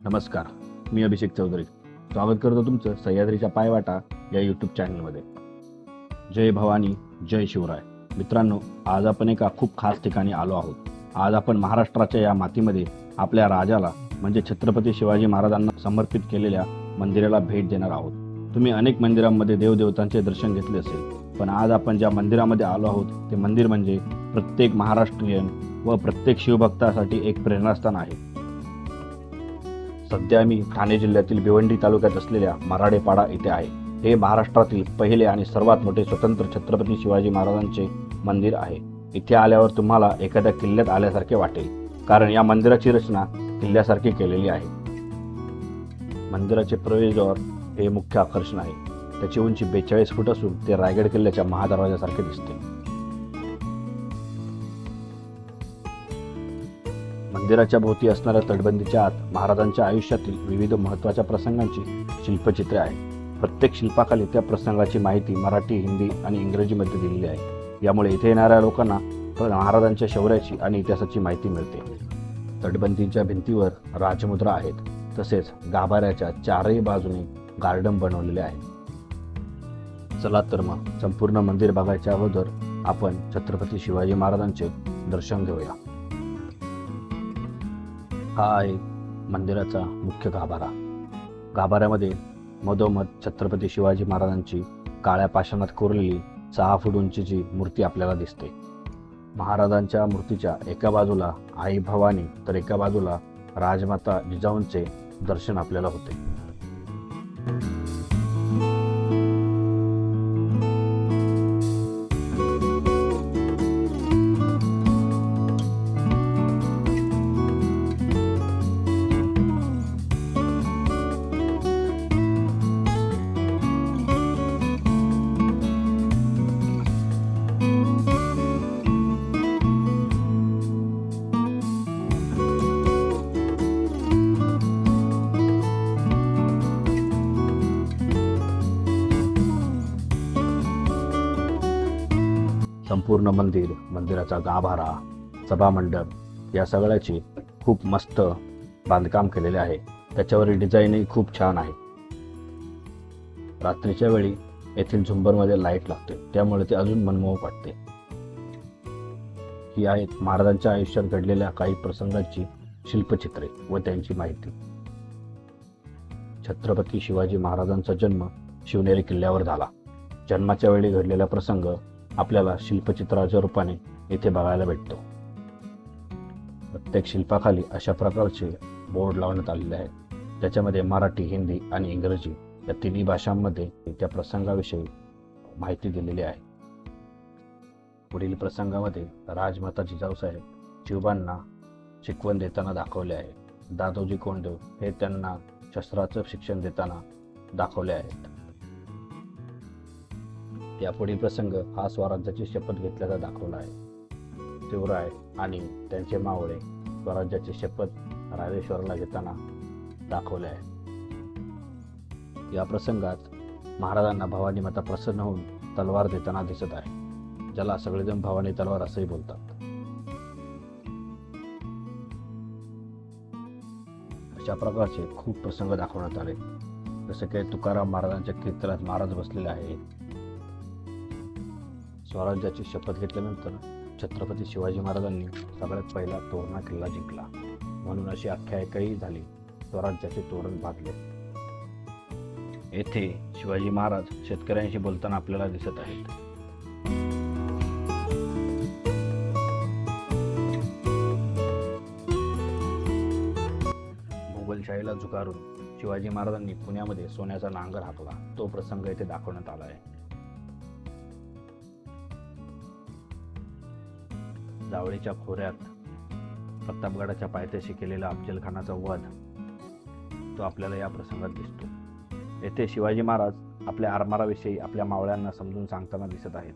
नमस्कार मी अभिषेक चौधरी. स्वागत करतो तुमचं सह्याद्रीच्या पायवाटा या यूट्यूब चॅनलमध्ये जय भवानी जय शिवराय. मित्रांनो आज आपण एका खूप खास ठिकाणी आलो आहोत. आज आपण महाराष्ट्राच्या या मातीमध्ये आपल्या राजाला म्हणजे छत्रपती शिवाजी महाराजांना समर्पित केलेल्या मंदिराला भेट देणार आहोत. तुम्ही अनेक मंदिरांमध्ये देवदेवतांचे दर्शन घेतले असेल पण आज आपण ज्या मंदिरामध्ये आलो आहोत ते मंदिर म्हणजे प्रत्येक महाराष्ट्रीयन व प्रत्येक शिवभक्तासाठी एक प्रेरणास्थान आहे. सध्या मी ठाणे जिल्ह्यातील भिवंडी तालुक्यात असलेल्या मराडेपाडा येथे आहे. हे महाराष्ट्रातील पहिले आणि सर्वात मोठे स्वतंत्र छत्रपती शिवाजी महाराजांचे मंदिर आहे. इथे आल्यावर तुम्हाला एखाद्या किल्ल्यात आल्यासारखे वाटेल कारण या मंदिराची रचना किल्ल्यासारखी केलेली आहे. मंदिराचे प्रवेशद्वार हे मुख्य आकर्षण आहे. त्याची उंची बेचाळीस फूट असून ते रायगड किल्ल्याच्या महादरवाजासारखे दिसते. मंदिराच्या भोवती असणाऱ्या तटबंदीच्या आत महाराजांच्या आयुष्यातील विविध महत्त्वाच्या प्रसंगांची शिल्पचित्रे आहेत. प्रत्येक शिल्पाखाली त्या प्रसंगाची माहिती मराठी हिंदी आणि इंग्रजीमध्ये दिलेली आहे. यामुळे इथे येणाऱ्या लोकांना महाराजांच्या शौर्याची आणि इतिहासाची माहिती मिळते. तटबंदीच्या भिंतीवर राजमुद्रा आहेत. तसेच गाभाऱ्याच्या चारही बाजूने गार्डन बनवलेले आहे. चला तर मग संपूर्ण मंदिर बघायच्या अगोदर आपण छत्रपती शिवाजी महाराजांचे दर्शन घेऊया. हा आहे मंदिराचा मुख्य गाभारा. गाभाऱ्यामध्ये मधोमध छत्रपती शिवाजी महाराजांची काळ्या पाषाणात कोरलेली सहा फूट उंचीची मूर्ती आपल्याला दिसते. महाराजांच्या मूर्तीच्या एका बाजूला आई भवानी तर एका बाजूला राजमाता जिजाऊंचे दर्शन आपल्याला होते. संपूर्ण मंदिर मंदिराचा गाभारा सभामंडप या सगळ्याची खूप मस्त बांधकाम केलेले आहे. त्याच्यावरील डिझाईनही खूप छान आहे. रात्रीच्या वेळी येथील झुंबरमध्ये लाइट लागते. त्यामुळे ते अजून मनमोहक वाटते. ही आहेत महाराजांच्या आयुष्यात घडलेल्या काही प्रसंगांची शिल्पचित्रे व त्यांची माहिती. छत्रपती शिवाजी महाराजांचा जन्म शिवनेरी किल्ल्यावर झाला. जन्माच्या वेळी घडलेला प्रसंग आपल्याला शिल्पचित्राच्या रूपाने येथे बघायला भेटतो. प्रत्येक शिल्पाखाली अशा प्रकारचे बोर्ड लावण्यात आलेले आहेत. ज्याच्यामध्ये मराठी हिंदी आणि इंग्रजी या तिन्ही भाषांमध्ये त्या प्रसंगाविषयी माहिती दिलेली आहे. पुढील प्रसंगामध्ये राजमाता जिजाऊसाहेब शिवबांना शिकवण देताना दाखवले आहे. दादोजी कोंडदेव हे त्यांना शस्त्राचं शिक्षण देताना दाखवले आहेत. यापुढील प्रसंग हा स्वराज्याची शपथ घेतल्याचा दाखवला आहे. शिवराय आणि त्यांचे मावळे स्वराज्याची शपथ राजेश्वराला घेताना दाखवले आहे. या प्रसंगात महाराजांना भवानी माता प्रसन्न होऊन तलवार देताना दिसत आहे. ज्याला सगळेजण भवानी तलवार असंही बोलतात. अशा प्रकारचे खूप प्रसंग दाखवण्यात आले. जसं काही तुकाराम महाराजांच्या कीर्तनात महाराज बसलेले आहेत. स्वराज्याची शपथ घेतल्यानंतर छत्रपती शिवाजी महाराजांनी सगळ्यात पहिला तोरणा किल्ला जिंकला. म्हणून अशी आख्यायिकाही झाली. स्वराज्याचे तोरण बांधले येथे शिवाजी महाराज शेतकऱ्यांशी बोलताना आपल्याला दिसत आहेत. भूगोलशाहीला झुकारून शिवाजी महाराजांनी पुण्यामध्ये सोन्याचा नांगर हाकला तो प्रसंग येथे दाखवण्यात आला आहे. जावळीच्या खोऱ्यात प्रतापगडाच्या पायथ्याशी केलेला अफजलखानाचा वध तो आपल्याला या प्रसंगात दिसतो. येथे शिवाजी महाराज आपल्या आरमाराविषयी आपल्या मावळ्यांना समजून सांगताना दिसत आहेत.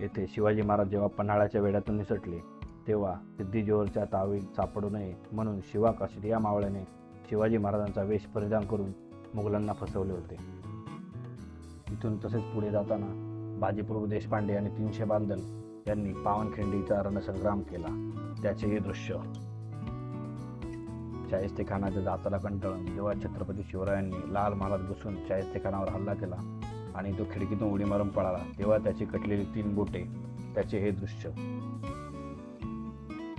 येथे शिवाजी महाराज जेव्हा पन्हाळ्याच्या वेड्यातून निसटले तेव्हा सिद्धी तावीत सापडू नये म्हणून शिवा काशीद या मावळ्याने शिवाजी महाराजांचा वेश परिधान करून मुघलांना फसवले होते. इथून तसेच पुढे जाताना बाजीप्रभू देशपांडे आणि तीनशे बांदल यांनी पावनखिंडीचा रणसंग्राम केला. त्याचे हे दृश्य शाहिस्तेखानाच्या जाताला कंटाळून जेव्हा छत्रपती शिवरायांनी लाल महालात घुसून शाहिस्तेखानावर हल्ला केला आणि तो खिडकीतून उडी मारून पळाला तेव्हा त्याची कटलेली तीन बोटे त्याचे हे दृश्य.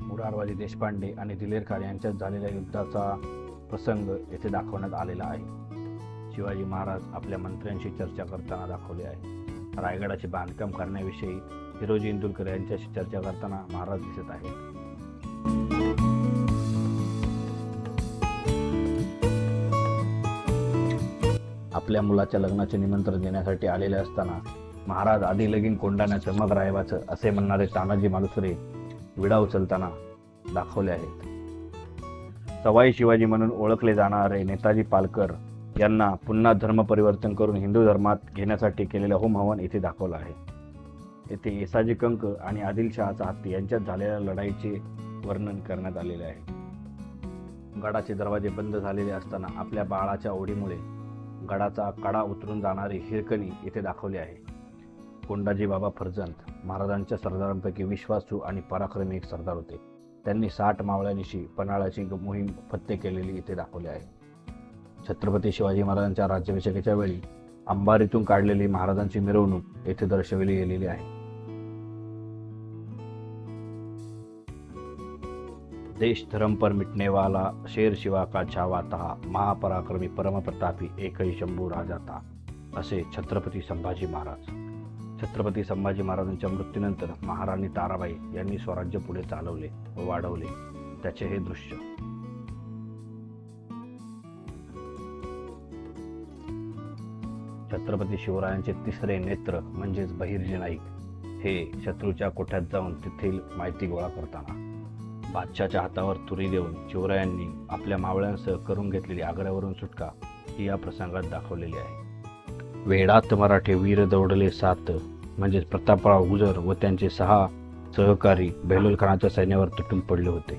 मुरारबाजी देशपांडे आणि दिलेरखान यांच्यात झालेल्या युद्धाचा प्रसंग येथे दाखवण्यात आलेला आहे. शिवाजी महाराज आपल्या मंत्र्यांशी चर्चा करताना दाखवले आहे. रायगडाचे बांधकाम करण्याविषयी हिरोजी इंदुलकर यांच्याशी चर्चा करताना महाराज दिसत आहेत. आपल्या मुलाच्या लग्नाचे निमंत्रण देण्यासाठी आलेले असताना महाराज आधी लगीन कोंडाण्याचं मग रायबाचं असे म्हणणारे तानाजी मालुसरे विडा उचलताना दाखवले आहेत. सवाई शिवाजी म्हणून ओळखले जाणारे नेताजी पालकर यांना पुन्हा धर्मपरिवर्तन करून हिंदू धर्मात घेण्यासाठी केलेलं होम हवन येथे दाखवलं आहे. येथे येसाजी कंक आणि आदिलशहाचा हत्ती यांच्यात झालेल्या लढाईचे वर्णन करण्यात आलेले आहे. गडाचे दरवाजे बंद झालेले असताना आपल्या बाळाच्या ओढीमुळे गडाचा कडा उतरून जाणारी हिरकणी येथे दाखवली आहे. कोंडाजी बाबा फर्जंत महाराजांच्या सरदारांपैकी विश्वासू आणि पराक्रमी एक सरदार होते. त्यांनी साठ मावळ्यांशी पन्हाळ्याची मोहीम फत्ते केलेली इथे दाखवली आहे. छत्रपती शिवाजी महाराजांच्या राज्याभिषेकाच्या वेळी अंबारीतून काढलेली महाराजांची मिरवणूक येथे दर्शविली गेलेली आहे. देश धर्म पर मिटने वाला शेर शिवा का छावा तहा महापराक्रमी परमप्रतापी एकही शंभू राजाता असे छत्रपती संभाजी महाराज. छत्रपती संभाजी महाराजांच्या मृत्यूनंतर महाराणी ताराबाई यांनी स्वराज्य पुढे चालवले व वाढवले. त्याचे हे दृश्य छत्रपती शिवरायांचे तिसरे नेत्र म्हणजेच बहिर्जी नाईक हे शत्रूच्या कोठ्यात जाऊन तेथील माहिती गोळा करताना. बादशाच्या हातावर तुरी देऊन शिवरायांनी आपल्या मावळ्यांसह करून घेतलेली आग्र्यावरून सुटका ही या प्रसंगात दाखवलेली आहे. वेडात मराठे वीर दौडले सात म्हणजेच प्रतापराव गुजर व त्यांचे सहा सहकारी बेलोल खानाच्या सैन्यावर तुटून पडले होते.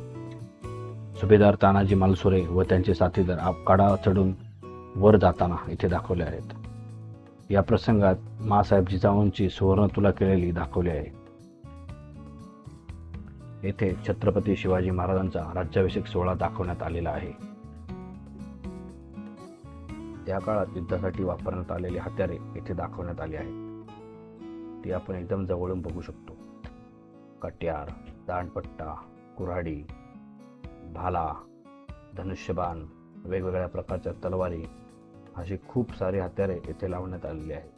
सुभेदार तानाजी मालसुरे व त्यांचे साथीदार आपकाडा चढून वर जाताना इथे दाखवले आहेत. या प्रसंगात मासाहेब जिजाऊंची सुवर्ण तुला केलेली दाखवली आहे. येथे छत्रपती शिवाजी महाराजांचा राज्याभिषेक सोहळा दाखवण्यात आलेला आहे. त्या काळात युद्धासाठी वापरण्यात आलेली हत्यारे येथे दाखवण्यात आली आहेत. ती आपण एकदम जवळून बघू शकतो. कट्यार दांडपट्टा कुऱ्हाडी भाला धनुष्यबाण वेगवेगळ्या प्रकारच्या तलवारी असे खूप सारे हत्यारे येथे लावण्यात आलेली आहेत.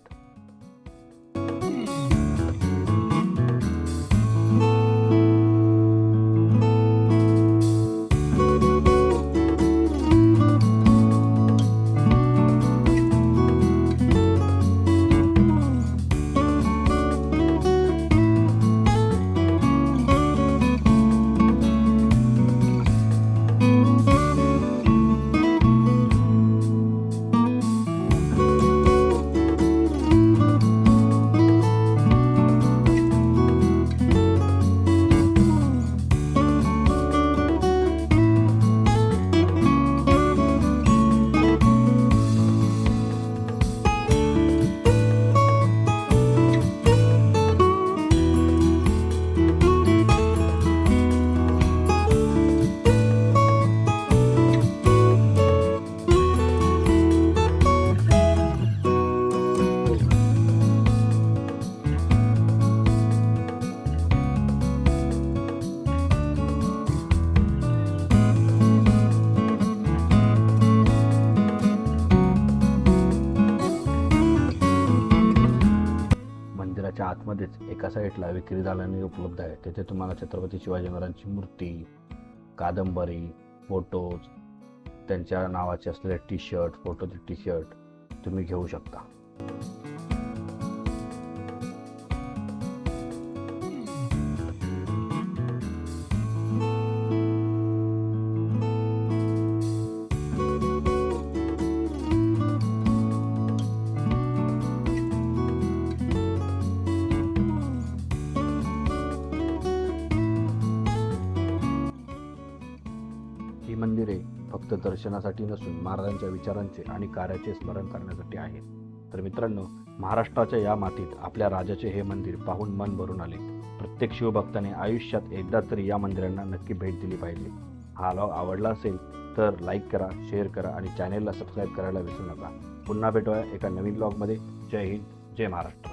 त्याच्या आतमध्येच एका साईडला विक्री दालने उपलब्ध आहे तेथे तुम्हाला छत्रपती शिवाजी महाराजांची मूर्ती कादंबरी फोटोज त्यांच्या नावाचे असलेले टी शर्ट फोटोचे टी शर्ट तुम्ही घेऊ शकता. फक्त दर्शनासाठी नसून महाराजांच्या विचारांचे आणि कार्याचे स्मरण करण्यासाठी आहे. तर मित्रांनो महाराष्ट्राच्या या मातीत आपल्या राजाचे हे मंदिर पाहून मन भरून आले. प्रत्येक शिवभक्ताने आयुष्यात एकदा तरी या मंदिरांना नक्की भेट दिली पाहिजे. हा लॉग आवडला असेल तर लाईक करा शेअर करा आणि चॅनेलला सबस्क्राईब करायला विसरू नका. पुन्हा भेटूया एका नवीन लॉगमध्ये जय हिंद जय महाराष्ट्र.